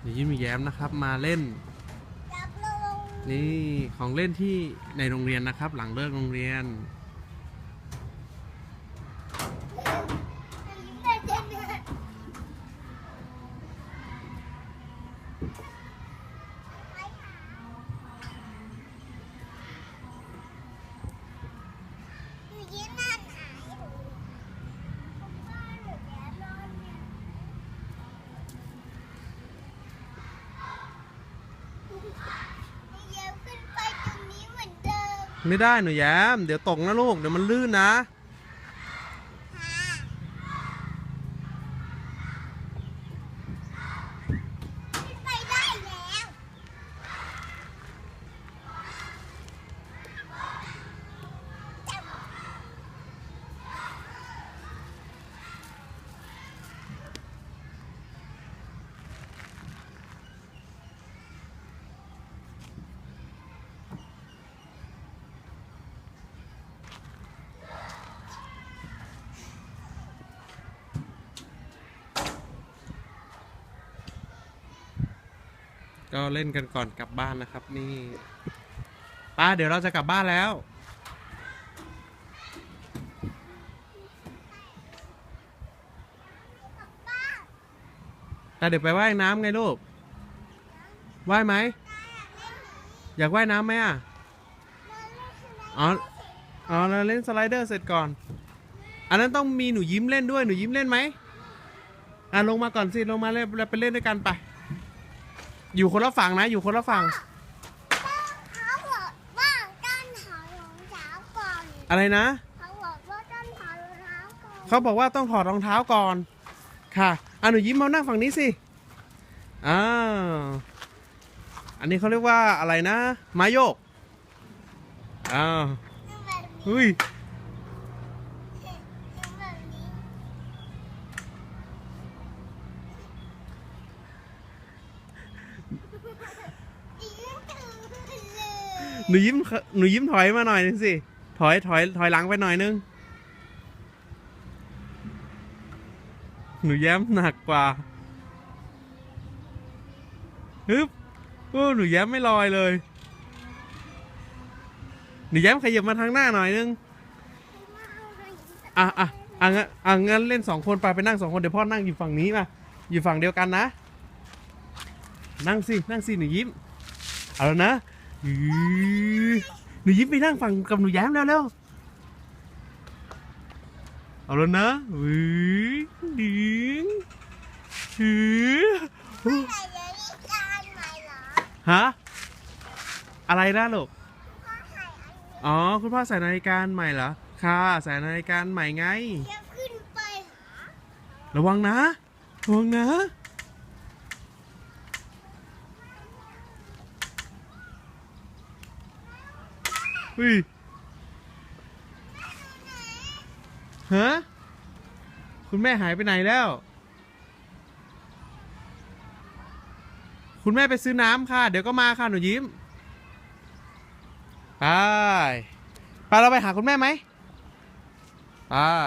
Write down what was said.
หนูยิ้มหนูแย้มนะครับมาเล่นจับลงนี่ของเล่นที่ในโรงเรียนนะครับ หลังเลิกโรงเรียน ไม่ได้หนูแย้ม เดี๋ยวตกนะลูก เดี๋ยวมันลื่นนะ ก็เล่นกันก่อนกลับบ้านนะครับ นี่ป้าเดี๋ยวเราจะกลับบ้านแล้ว แต่เดี๋ยวไปว่ายน้ำไงลูก ว่ายไหม อยากว่ายน้ำไหมอะ อ๋อ อ๋อเราเล่นสไลเดอร์เสร็จก่อน อันนั้นต้องมีหนูยิ้มเล่นด้วย หนูยิ้มเล่นไหม อะลงมาก่อนสิ ลงมาเล่นไปเล่นด้วยกันไป อยู่คนละฝั่งนะ อยู่คนละฝั่ง เขาบอกว่าต้นถอดรองเท้าก่อนอะไรนะ เขาบอกว่าต้นถอดรองเท้าก่อนเขาบอกว่าต้องถอดรองเท้าก่อน ค่ะอะหนูยิ้มมานั่งฝั่งนี้สิอ้าวอันนี้เขาเรียกว่าอะไรนะ ไม้โยกอ้าวแบบนี้เฮ้ย แบบนี้ยิ้มถือเลย หนูยิ้มหนูยิ้มถอยมาหน่อยนึงสิ ถอยถอยถอยหลังไปหน่อยนึง หนูแย้มหนักกว่าฮึบโอ้หนูแย้มไม่ลอยเลย หนูแย้มขยับมาทางหน้าหน่อยนึง อะอะอะงั้นอะงั้นเล่นสองคนไปไปนั่งสองคนเดี๋ยวพ่อนั่งอยู่ฝั่งนี้มาอยู่ฝั่งเดียวกันนะ นั่งสิ นั่งสิหนูยิ้ม เอาแล้วนะ อื้อหนูยิ้มไปนั่งฝั่งกับหนูแย้มแล้วเร็วเอาแล้วนะอื้อดึงอื้อใส่เลยนี่จานใหม่เหรอฮะอะไรนะลูกพ่อใส่อันนี้อ๋อ คุณพ่อใส่นาฬิกาใหม่เหรอ ค่ะ ใส่นาฬิกาใหม่ไงจะขึ้นไปหาระวังนะ ระวังนะ เฮ้ยฮะคุณแม่หายไปไหนแล้ว คุณแม่ไปซื้อน้ำค่ะ เดี๋ยวก็มาค่ะ หนูยิ้มไปไปเราไปหาคุณแม่ไหมไป